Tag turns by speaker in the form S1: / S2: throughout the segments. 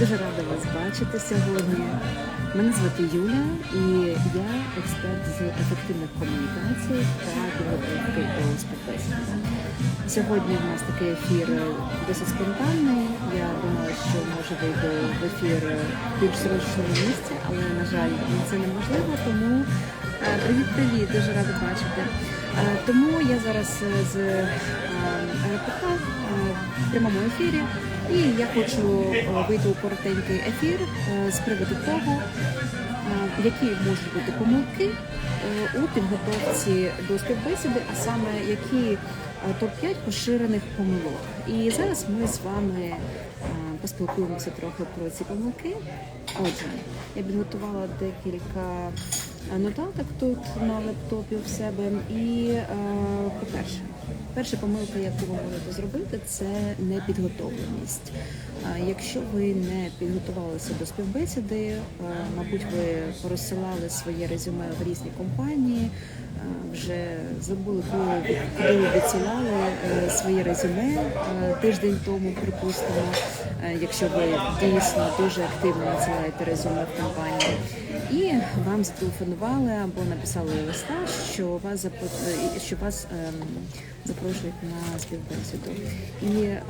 S1: Дуже рада вас бачити сьогодні. Мене звати Юля і я експерт з ефективних комунікацій та підготовки до співбесід. Сьогодні в нас такий ефір досить спонтанний. Я думала, що може вийду в ефір в більш зручному місці, але на жаль, це неможливо. Тому е, привіт-привіт, дуже рада бачити. Е, Тому я зараз е, з е, аеропорта е, в прямому ефірі. І я хочу е, вийти у коротенький ефір е, з приводу того, е, які можуть бути помилки у підготовці до співбесіди, а саме які топ-5 поширених помилок. І зараз ми з вами поспілкуємося трохи про ці помилки. Отже, я підготувала декілька нотаток тут на лептопі в себе. І, по-перше, перша помилка, яку ви можете зробити, це непідготовленість. Якщо ви не підготувалися до співбесіди, е, мабуть, ви порозсилали своє резюме в різні компанії, е, вже забули, коли ви е, своє резюме тиждень тому, припустимо, якщо ви дійсно дуже активно надсилаєте резюме в компанію. І вам зателефонували або написали листа, що вас запро- що вас ем, запрошують на співбесіду. І е,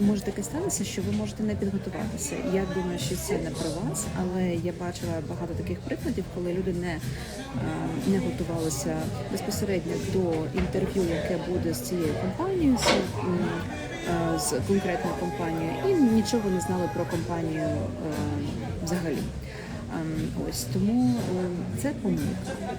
S1: може таке статися, що ви можете не підготуватися. Я думаю, що це не про вас, але я бачила багато таких прикладів, коли люди не, е, не готувалися безпосередньо до інтерв'ю, яке буде з цією компанією. з, е, З конкретною компанією і нічого не знали про компанію е, взагалі. Ем, Ось тому ем, це помилка.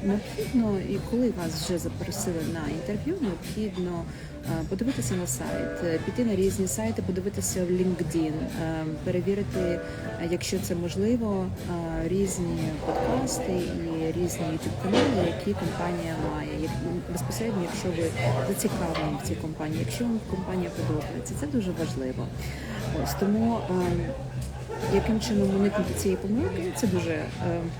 S1: Необхідно, і коли вас вже запросили на інтерв'ю, необхідно е, подивитися на сайт, е, піти на різні сайти, подивитися в LinkedIn, е, перевірити, е, якщо це можливо, е, різні подкасти і різні youtube канали, які компанія має. Як безпосередньо, якщо ви зацікавлені в цій компанії, якщо вам компанія подобається, це дуже важливо. Ось тому. Яким чином уникнути цієї помилки? Це дуже е,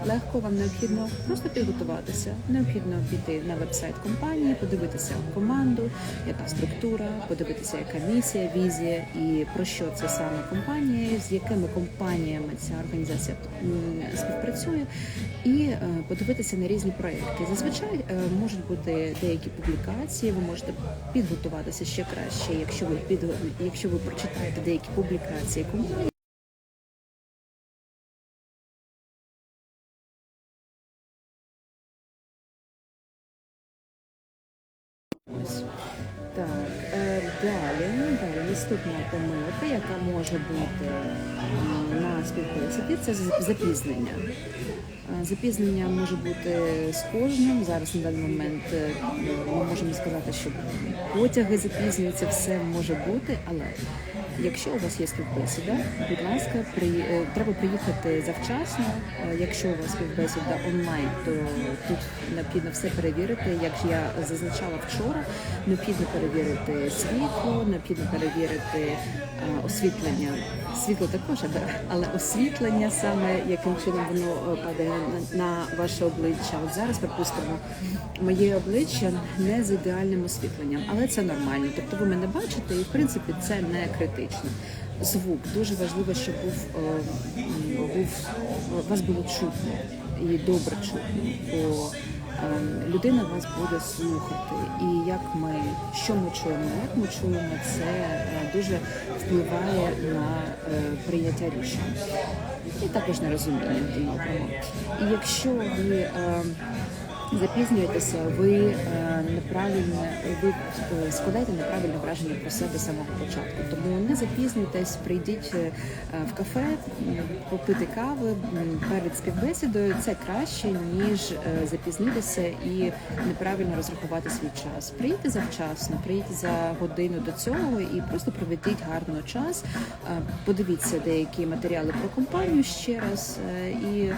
S1: легко. Вам необхідно просто підготуватися. Необхідно піти на веб-сайт компанії, подивитися команду, яка структура, подивитися, яка місія, візія і про що це саме компанія, з якими компаніями ця організація співпрацює, і е, подивитися на різні проекти. Зазвичай е, можуть бути деякі публікації. Ви можете підготуватися ще краще, якщо ви під якщо ви прочитаєте деякі публікації компанії. Наступна помилка, яка може бути на співбесіді, це запізнення. Е, Запізнення може бути з кожним. Зараз на даний момент е, ми можемо сказати, що потяги запізнюються, все може бути, але якщо у вас є співбесіда, будь ласка, при, е, треба приїхати завчасно. Якщо у вас співбесіда онлайн, то тут необхідно все перевірити. Як я зазначала вчора, необхідно перевірити світло, необхідно перевірити освітлення. Світло також, але- освітлення саме яким чином воно е, падає на, ваше обличчя. От зараз, припустимо, моє обличчя не з ідеальним освітленням, але це нормально. Тобто ви мене бачите, і в принципі це не критично. Звук дуже важливо, щоб був, е, був вас було чутно і добре чутно. Людина вас буде слухати, і як ми що ми чуємо, як ми чуємо, це е, дуже впливає на е, прийняття рішень. І також на розуміння один. І якщо ви е, запізнюєтеся, ви е, неправильно ви е, складаєте неправильне враження про себе з самого початку. Тому не запізнюйтесь, прийдіть е, в кафе, попити кави перед співбесідою. Це краще ніж запізнитися і неправильно розрахувати свій час. Приїдьте завчасно, приїдьте за годину до цього і просто проведіть гарно час. Подивіться деякі матеріали про компанію ще раз і.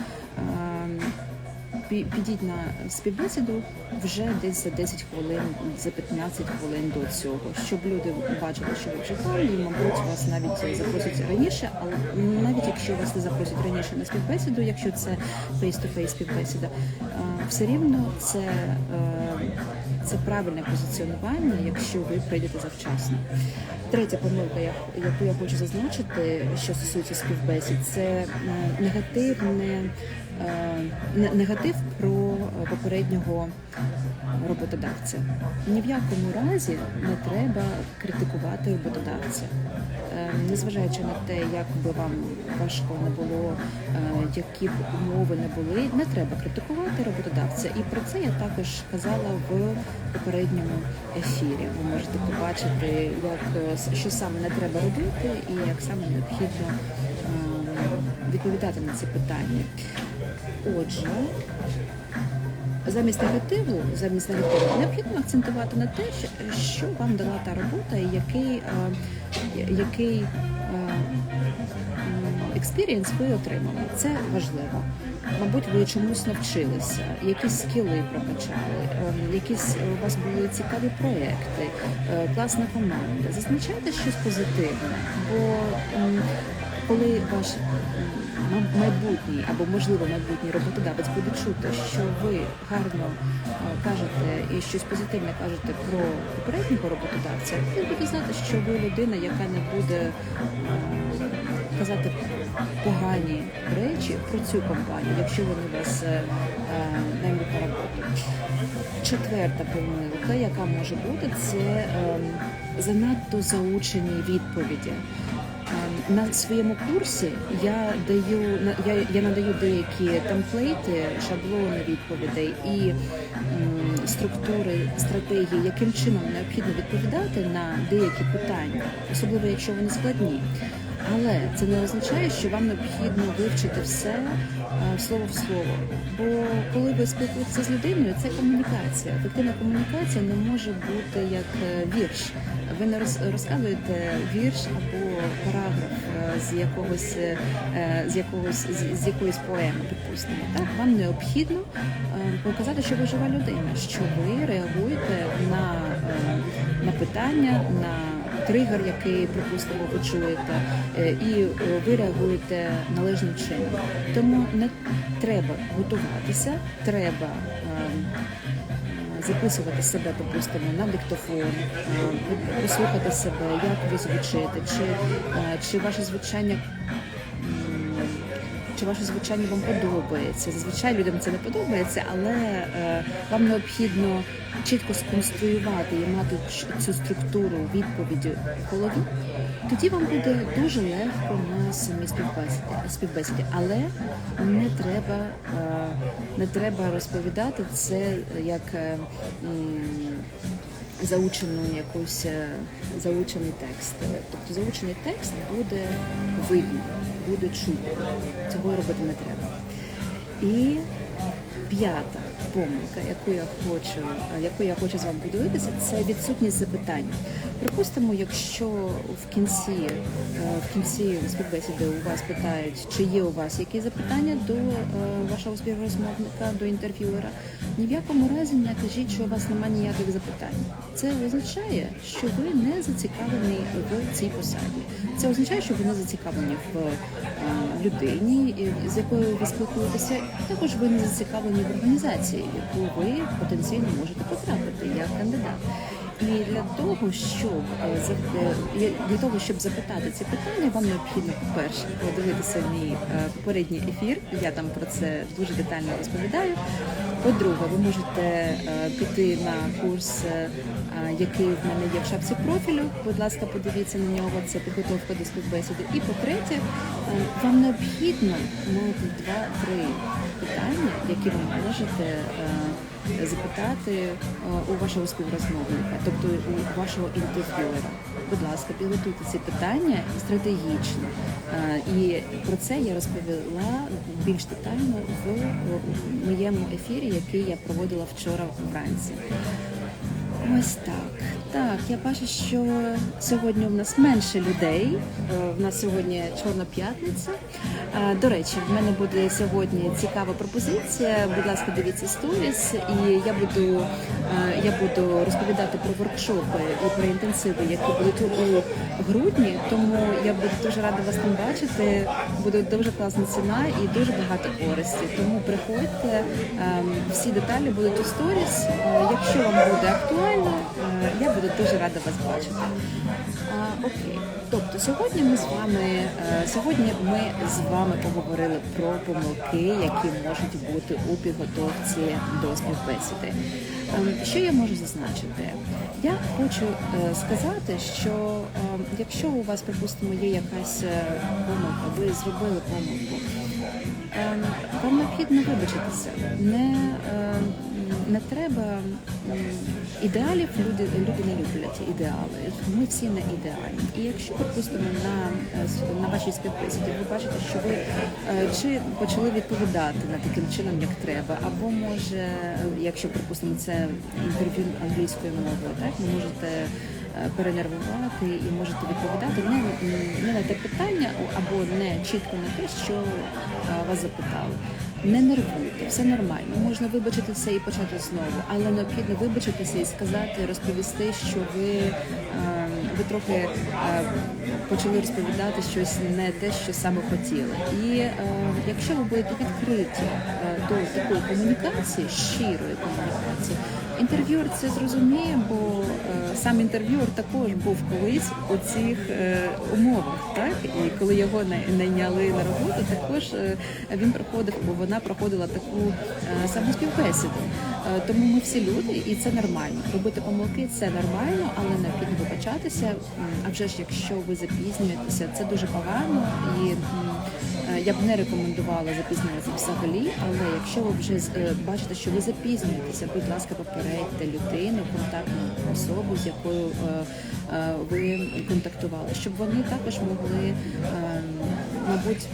S1: Пі- підіть на співбесіду вже десь за 10 хвилин, за 15 хвилин до цього, щоб люди бачили, що ви вже там, і мабуть вас навіть запросять раніше, але навіть якщо вас не запросять раніше на співбесіду, якщо це face-to-face співбесіда, е, все рівно це, е, це правильне позиціонування, якщо ви прийдете завчасно. Третя помилка, яку я хочу зазначити, що стосується співбесід, це негативне не- негатив про е, попереднього роботодавця. Ні в якому разі не треба критикувати роботодавця. Е, Незважаючи на те, як би вам важко не було, е, які б умови не були, не треба критикувати роботодавця. І про це я також казала в попередньому ефірі. Ви можете побачити, як е, що саме не треба робити, і як саме необхідно е, відповідати на ці питання. Отже, замість негативу, замість негативу, необхідно акцентувати на те, що- вам дала та робота, і який, е, який експірієнс ви отримали. Це важливо. Мабуть, ви чомусь навчилися, якісь скіли прокачали, е, якісь у вас були цікаві проекти, е, класна команда. Зазначайте щось позитивне, бо коли ваш майбутній або можливо майбутній роботодавець буде чути, що ви гарно е, кажете і щось позитивне кажете про попереднього роботодавця, він буде знати, що ви людина, яка не буде е, казати погані речі про цю компанію, якщо вони вас е, е, наймуть на роботу. Четверта помилка, яка може бути, це е, занадто заучені відповіді. На своєму курсі я даю я, я надаю деякі темплейти, шаблони відповідей і м, структури стратегії, яким чином необхідно відповідати на деякі питання, особливо якщо вони складні. Але це не означає, що вам необхідно вивчити все е, слово в слово. Бо коли ви спілкуєтеся з людиною, це комунікація. Ефективна комунікація не може бути як е, вірш. Ви не роз- розказуєте вірш або параграф е, з якогось е, з якогось з, з якоїсь поеми, припустимо. Так вам необхідно е, показати, що ви жива людина, що ви реагуєте на, е, на питання, на тригер, який, припустимо, ви чуєте, е, і е, ви реагуєте належним чином. Тому не треба готуватися, треба. Записувати себе, допустимо, на диктофон, е, послухати себе, як ви звучите, чи, е, чи ваше звучання чи ваше звучання вам подобається. Зазвичай людям це не подобається, але е, вам необхідно чітко сконструювати і мати цю структуру відповіді в голові. Тоді вам буде дуже легко на самій співбесіді, співбесіді. але не треба, е, не треба розповідати це як е, заучену якусь е, заучений текст. Тобто заучений текст буде видно, буде чути. Цього робити не треба. І п'ята помилка, яку я хочу, яку я хочу з вами поділитися, це відсутність запитань. Припустимо, якщо в кінці, е, в кінці співбесіди у вас питають, чи є у вас якісь запитання до е, вашого співрозмовника, до інтерв'юера, ні в якому разі не кажіть, що у вас немає ніяких запитань. Це означає, що ви не зацікавлені в цій посаді. Це означає, що ви не зацікавлені в е, людині, з якою ви спілкуєтеся. Також ви не зацікавлені в організації, в яку ви потенційно можете потрапити як кандидат. І для того, щоб е, е, для того, щоб запитати ці питання, вам необхідно, по-перше, подивитися мій е, попередній ефір. Я там про це дуже детально розповідаю. По-друге, ви можете піти на курс, який в мене є в шапці профілю. Будь ласка, подивіться на нього. Це підготовка до співбесіди. І по-третє, вам необхідно мати два-три питання, які ви можете запитати е, у вашого співрозмовника, тобто у вашого інтерв'юера. Будь ласка, підготуйте ці питання стратегічно. Е, І про це я розповіла більш детально в моєму ефірі, який я проводила вчора вранці. Ось так. Так, я бачу, що сьогодні у нас менше людей. Е, В нас сьогодні Чорна п'ятниця. Е, До речі, в мене буде сьогодні цікава пропозиція. Будь ласка, дивіться сторіс, і я буду, я буду розповідати про воркшопи і про інтенсиви, які будуть у грудні. Тому я буду дуже рада вас там бачити. Буде дуже класна ціна і дуже багато користі. Тому приходьте. Ем, Всі деталі будуть у сторіс. Е, Якщо вам буде актуально, е, я буду дуже рада вас бачити. Окей, тобто сьогодні ми з вами е, сьогодні ми з вами поговорили про помилки, які можуть бути у підготовці до співбесіди. Що я можу зазначити? Я хочу е, сказати, що е, якщо у вас, припустимо, є якась е, помилка, ви зробили помилку. Ем, Вам необхідно вибачитися. Не, не треба ідеалів. Люди, люди люблять ідеали. Ми всі не ідеальні. І якщо, припустимо, на, е, на вашій співбесіді ви бачите, що ви е, чи почали відповідати на таким чином, як треба, або може, якщо припустимо, це інтерв'ю англійською мовою, так ви можете е, перенервувати і можете відповідати не, не на те питання або не чітко на те, що вас запитали. Не нервуйте, все нормально. Можна вибачитися і почати знову, але необхідно вибачитися і сказати, розповісти, що ви, е, ви трохи е, почали розповідати щось не те, що саме хотіли. І е, якщо ви будете відкриті до такої комунікації, щирої комунікації, інтерв'юер це зрозуміє, бо е, сам інтерв'юер також був колись у цих е, умовах, так і коли його най- найняли на роботу, також е, він проходив, бо вона проходила таку саму співбесіду. Тому ми всі люди, і це нормально. Робити помилки це нормально, але необхідно вибачатися. А вже ж якщо ви запізнюєтеся, це дуже погано і. Я б не рекомендувала запізнюватися взагалі, але якщо ви вже е, бачите, що ви запізнюєтеся, будь ласка, попередьте людину, контактну особу, з якою е, е, ви контактували, щоб вони також могли, е, мабуть,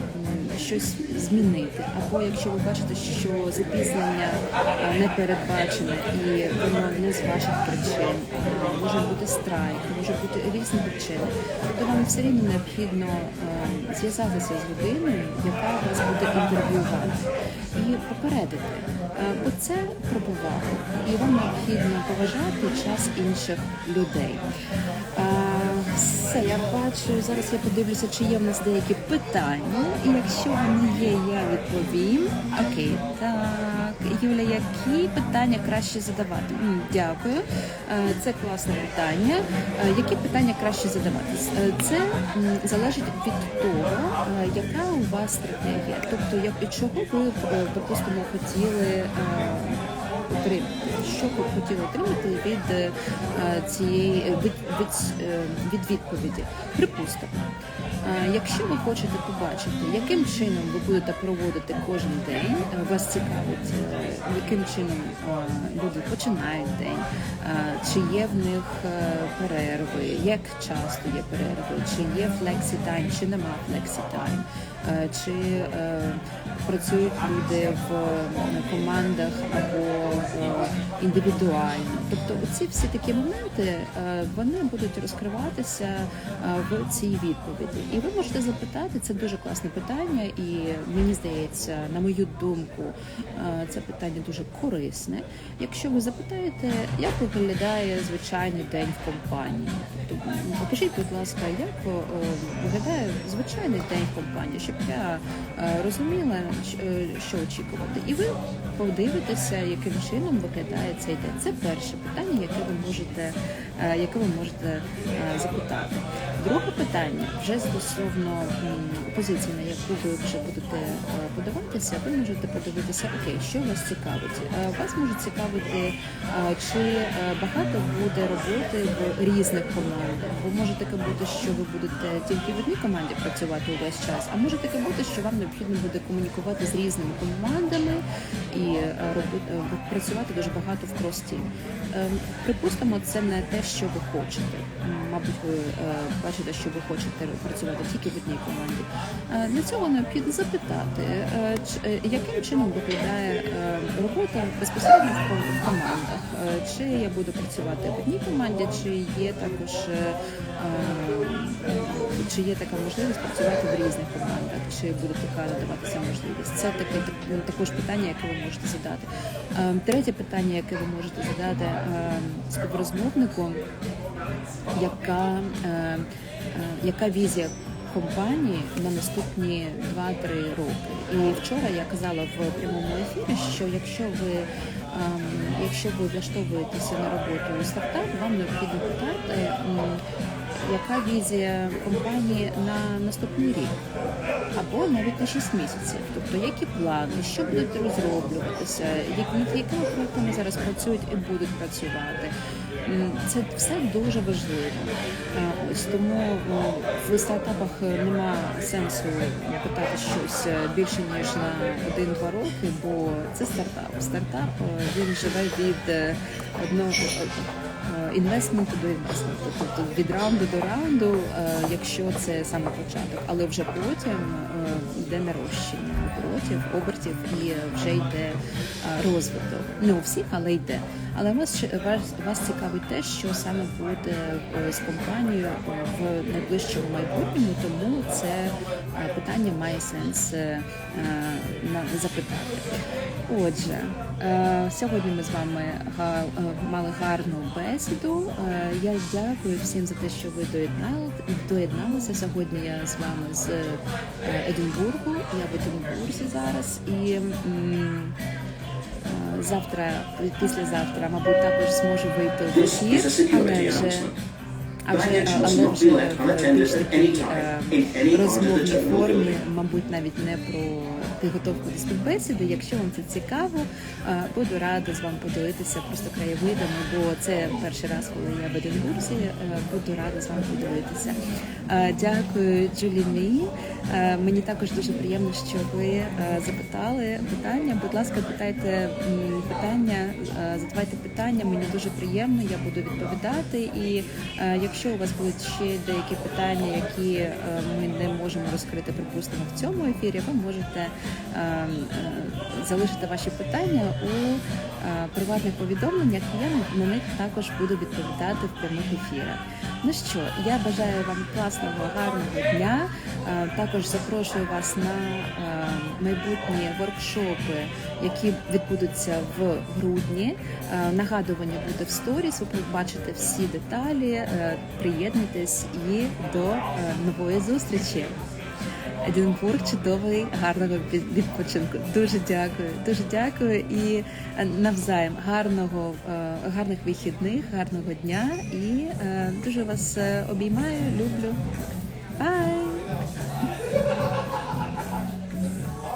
S1: щось змінити. Або якщо ви бачите, що запізнення е, не передбачене і воно не з ваших причин, може бути страйк, може бути різні причини, то вам все рівно необхідно е, зв'язатися з людиною, яка вас буде інтерв'ювати, і попередити. Е, Бо це про повагу, і вам необхідно поважати час інших людей. Все, я бачу, зараз я подивлюся, чи є в нас деякі питання. І якщо вони є, я відповім. Окей, так. Юля, які питання краще задавати? Дякую. Е, Це класне питання. Е, Які питання краще задавати? Е, Це залежить від того, яка у вас стратегія. Тобто, як і чого ви, е, допустимо, хотіли. е, Отримати, що ви хотіли отримати від е, цієї від, від, е, від відповіді. Припустимо, е, якщо ви хочете побачити, яким чином ви будете проводити кожен день, е, вас цікавить, е, яким чином е, люди починають день, е, чи є в них е, перерви, як часто є перерви, чи є флексі тайм, чи нема флексі тайм, е, чи е, працюють люди в е, командах або е, індивідуально. Тобто, оці всі такі моменти е, вони будуть розкриватися е, в цій відповіді. І ви можете запитати, це дуже класне питання, і мені здається, на мою думку, е, це питання дуже корисне. Якщо ви запитаєте, як виглядає звичайний день в компанії, тобто опишіть, будь ласка, як е, виглядає звичайний день в компанії, щоб я е, розуміла, е, що очікувати. І ви подивитеся, яким чином виглядає цей день. Це перше питання, яке ви можете, е, яке ви можете запитати. Друге питання вже стосовно позиції, на яку ви вже будете подаватися, ви можете подивитися, окей, що вас цікавить. Вас може цікавити, чи багато буде роботи в різних командах. Бо може таке бути, що ви будете тільки в одній команді працювати увесь час, а може таке бути, що вам необхідно буде комунікувати з різними командами і е, робити е, працювати дуже багато в крос-тім. Е, Припустимо, це не те, що ви хочете. Мабуть, ви е, бачите, що ви хочете працювати тільки в одній команді. Е, Для цього необхідно запитати, е, яким чином виглядає робота безпосередньо в командах. Чи я буду працювати в одній команді, чи є також чи є така можливість працювати в різних командах, чи буде така надаватися можливість? Це таке так- ну, також питання, яке ви можете задати. Третє питання, яке ви можете задати співрозмовнику, яка, е, е, яка візія компанії на наступні 2-3 роки. І вчора я казала в прямому ефірі, що якщо ви ем, якщо ви влаштовуєтеся на роботу у стартап, вам необхідно питати, яка візія компанії на наступний рік або навіть на 6 місяців. Тобто, які плани, що будуть розроблюватися, які над якими проектами зараз працюють і будуть працювати. Це все дуже важливо. Е, Ось тому в стартапах нема сенсу питати щось е, більше ніж на один-два роки, бо це стартап. Стартап е, він живе від е, одного е, інвестменту до інвестменту, тобто від раунду до раунду, е, якщо це саме початок, але вже потім е, йде нарощення оборотів, обертів і вже йде е, розвиток. Не у всіх, але йде. Але вас вас, вас цікавить те, що саме буде е, з компанією е, в найближчому майбутньому, тому це е, питання має сенс е, е, запитати. Отже, е, сьогодні ми з вами е, мали гарну бесіду. Е, Я дякую всім за те, що ви доєднали доєдналися. Сьогодні я з вами з е, Единбургу. Я в Единбурзі зараз і. е, Завтра, післязавтра, мабуть, також зможу вийти в ефір, але вже але вже в більш такій розмовній формі, мабуть, навіть не про підготовку до співбесіди. Якщо вам це цікаво, е, буду рада з вами поділитися просто краєвидами, бо це перший раз, коли я в Единбурзі. е, Буду рада з вами поділитися. Е, Дякую, Джулі Мені також дуже приємно, що ви запитали питання. Будь ласка, питайте питання, задавайте питання. Мені дуже приємно, я буду відповідати. І якщо у вас будуть ще деякі питання, які ми не можемо розкрити, припустимо, в цьому ефірі, ви можете залишити ваші питання у е, приватних повідомленнях. Я на- них також буду відповідати в прямих ефірах. Ну що, я бажаю вам класного, гарного дня. Е, Також запрошую вас на е, майбутні воркшопи, які відбудуться в грудні. Е, Нагадування буде в сторіс. Ви побачите всі деталі. Е, Приєднуйтесь і до е, нової зустрічі. Единбург чудовий, гарного відпочинку. Дуже дякую, дуже дякую і е, навзаєм гарного, е, гарних вихідних, гарного дня і е, дуже вас обіймаю, люблю. Бай!